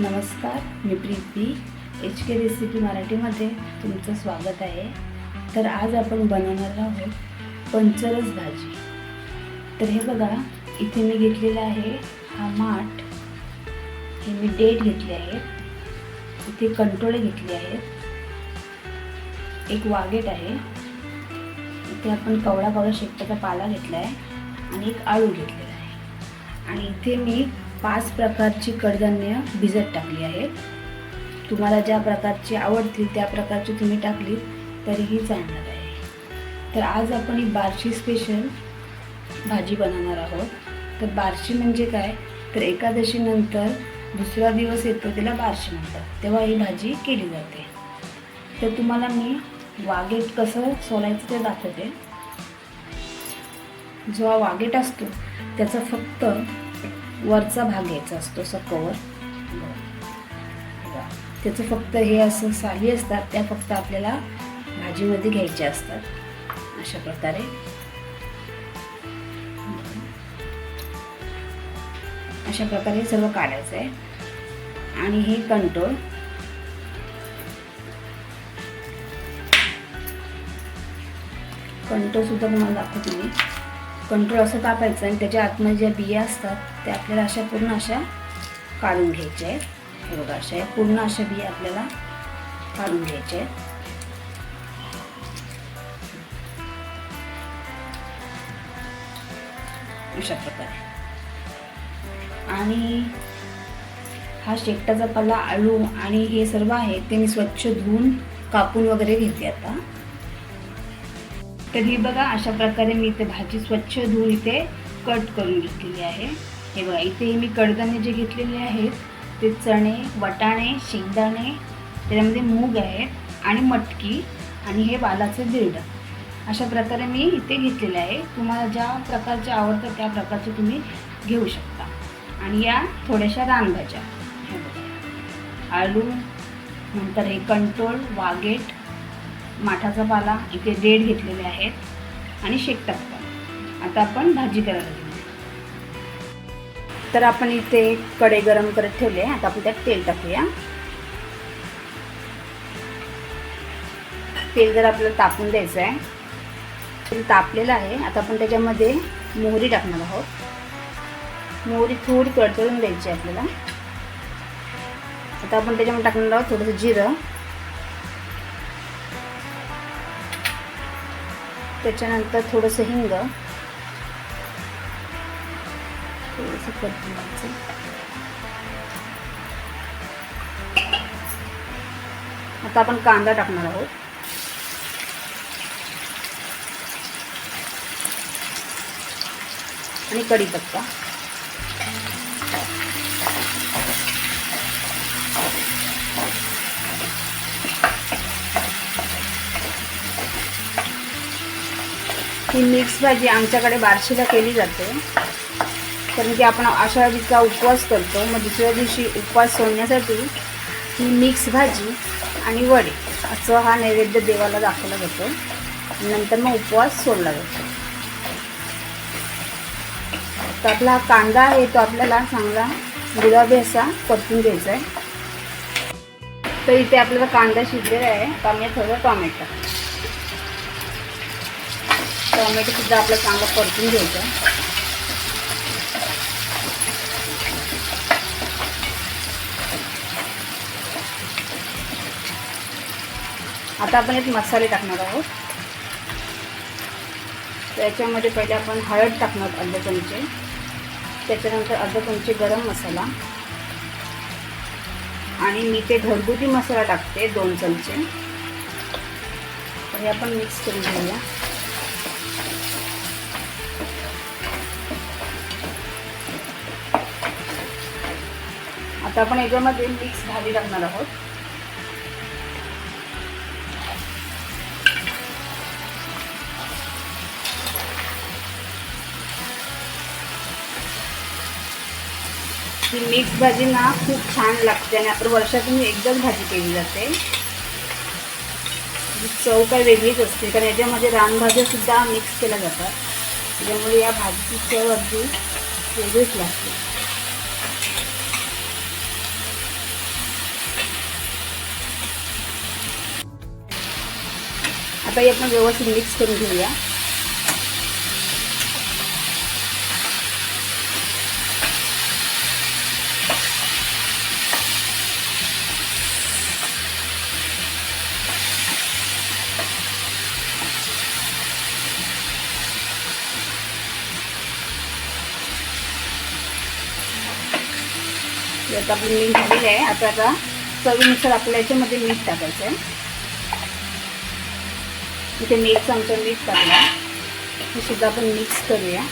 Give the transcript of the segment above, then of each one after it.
नमस्कार मी Preeti H K recipe मराठीमध्ये तुमचं स्वागत आहे. तर आज आपण बनवणार आहोत पंचरस भाजी. तर हे बघा इथे मी घेतलेला आहे हा माठ. हे मी डेट घेतले आहेत इथे कंटोळे घेतले आहेत. एक वागेट आहे. इथे आपण कवळा कवळा शेपटाचा पाला घेतला आहे आणि एक आळू घेतलेला आहे. आणि इथे मी पाच प्रकारची कडधान्य भिजत टाकली आहेत तुम्हाला ज्या प्रकारची आवडतील त्या प्रकारची तुम्ही टाकली तरीही चालणार आहे. तर आज आपण ही बारशी स्पेशल भाजी बनवणार आहोत. तर बारशी म्हणजे काय? तर एकादशीनंतर दुसरा दिवस येतो त्याला बारशी म्हणतात. तेव्हा ही भाजी केली जाते. तर तुम्हाला मी वागेट कसं सोलायचं ते दाखवते. जो हा वागेट असतो त्याचा फक्त वरचा भाग घ्यायचा असतो असं कवर त्याचं फक्त हे असं साली असतात त्या फक्त आपल्याला भाजीमध्ये घ्यायच्या असतात. अशा प्रकारे. अशा प्रकारे सर्व काढायचं आहे आणि हे कंट्रोल कंट्रोल सुद्धा तुम्हाला दाखवते मी. कंट्रोल असं तापायचं आणि त्याच्या आतमध्ये ज्या बिया असतात त्या आपल्याला अशा पूर्ण अशा काढून घ्यायच्या आहेत. हे बघा अशा आहे पूर्ण अशा बिया आपल्याला काढून घ्यायच्या आहेत. अशा प्रकारे. आणि हा शेकटाचा पाला आळू आणि हे सर्व आहे ते मी स्वच्छ धुवून कापून वगैरे घेते आता. तर ही बघा अशा प्रकारे मी इथे भाजी स्वच्छ धुवून इथे कट करून घेतलेली आहे. हे बघा इथे मी कडधान्य जे घेतलेले आहेत ते चणे वटाणे शेंगदाणे त्याच्यामध्ये मूग आहेत आणि मटकी आणि हे वालाचे दीड. अशा प्रकारे मी इथे घेतलेले आहे. तुम्हाला ज्या प्रकारचे आवडतं त्या प्रकारचे तुम्ही घेऊ शकता. आणि या थोड्याशा रानभाज्या. आलू नंतर हे कंट्रोल वागेट माठाचा पाला इथे डेड घेतलेले आहेत आणि शेकटाचा पाला आता आपण भाजी करायला घेऊया तर आपण इथे कडे गरम करत ठेवले आता आपण त्यात तेल टाकूया. तेल जर आपल्याला तापून द्यायचं आहे तेल तापलेलं आहे आता आपण त्याच्यामध्ये मोहरी टाकणार आहोत. मोहरी थोडी कडकडून द्यायची आहे आपल्याला. आता आपण त्याच्यामध्ये टाकणार आहोत थोडंसं जिरं. त्याच्यानंतर थोडंसं हिंग. थोडंसं परतून आता आपण कांदा टाकणार आहोत. आणि कढीपत्ता. ही मिक्स भाजी आमच्याकडे बारशीला केली जाते. कारण की आपण अशा दिवसा उपवास करतो मग दुसऱ्या दिवशी उपवास सोडण्यासाठी ही मिक्स भाजी आणि वडे असं हा नैवेद्य देवाला दाखवला जातो. नंतर मग उपवास सोडला जातो. तर आपला हा कांदा आहे तो आपल्याला चांगला गुलाबी असा परतून घ्यायचा आहे. तर इथे आपल्याला कांदा शिजलेला आहे. आता मी थोडं टॉमॅटो. टोमॅटो सुद्धा आपलं चांगलं परतून घ्यायचं. आता आपण एक मसाले टाकणार आहोत. त्याच्यामध्ये पहिले आपण हळद टाकणार अर्धा चमचे. त्याच्यानंतर अर्धा चमचे गरम मसाला. आणि मी ते घरगुती मसाला टाकते दोन चमचे. तर हे आपण मिक्स करून घेऊया. आता आपण याच्यामध्ये मिक्स भाजी टाकणार आहोत. ही मिक्स भाजी ना खूप छान लागते आणि आपण वर्षातून एकदाच भाजी केली जाते. चव काय वेगळीच असते कारण याच्यामध्ये रानभाज्या सुद्धा मिक्स केल्या जातात. त्याच्यामुळे या भाजीची चव अगदी वेगळीच लागते. काही आपण व्यवस्थित मिक्स करून घेऊया. आता आपलं मीठ झालेलं आहे. आता आता चवीनुसार आपल्या याच्यामध्ये मीठ टाकायचं आहे. इथे मीठ चमचा मीठ टाकला. हे सुद्धा आपण मिक्स करूया.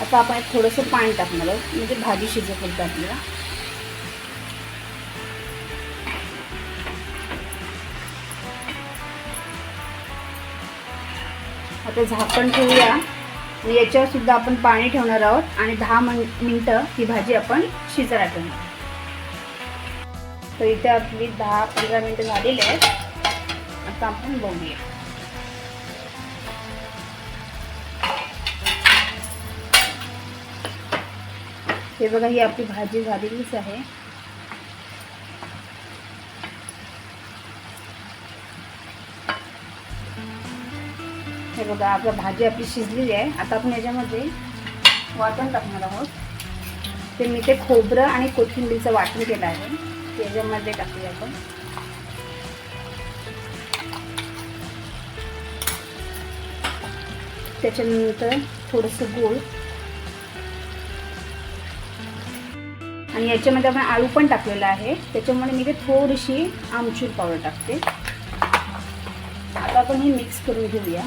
आता आपण एक थोडंसं पाणी टाकणार आहोत. म्हणजे भाजी शिजेपर्यंत आपल्याला. आता झाकण ठेवूया. याच्यावर सुद्धा आपण पाणी ठेवणार आहोत. आणि दहा मिन मिनटं ही भाजी आपण शिजायला ठेवणार तर इथे आपली दहा पंधरा मिनटं झालेली आहेत. आता आपण बघूया. हे बघा ही आपली भाजी झालेलीच आहे. हे बघा आपला भाजी आपली शिजलेली आहे. आता आपण याच्यामध्ये वाटण टाकणार आहोत. ते मी ते खोबरं आणि कोथिंबीरचं वाटण केलं आहे. त्याच्यामध्ये टाकूया आपण. त्याच्यानंतर थोडंसं गूळ. आणि याच्यामध्ये आपण आळू पण टाकलेला आहे. त्याच्यामुळे मी ते थोडीशी आमचूर पावडर टाकते. आता आपण हे मिक्स करून घेऊया.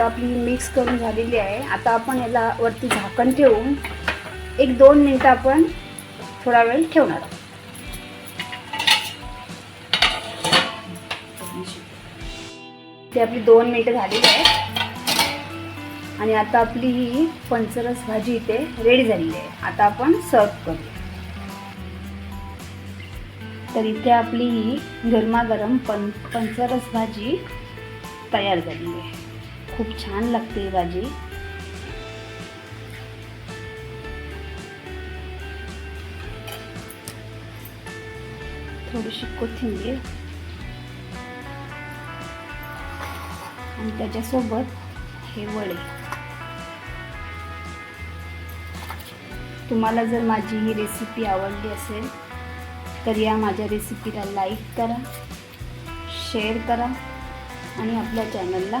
आता आपली मिक्स करून झालेली आहे. आता आपण याला वरती झाकण ठेवून एक दोन मिनटं आपण थोडा वेळ ठेवणार आहोत. ते आपली दोन मिनटं झालेली आहे आणि आता आपली ही पंचरस भाजी इथे रेडी झालेली आहे. आता आपण सर्व करू. तर इथे आपली ही गरमागरम पं पंचरस भाजी तयार झालेली आहे. खूप छान लागते ही भाजी. थोडीशी कोथिंबीर. आणि त्याच्यासोबत हे वडे. तुम्हाला जर माझी ही रेसिपी आवडली असेल तर या माझ्या रेसिपीला लाईक करा शेअर करा आणि आपल्या चॅनलला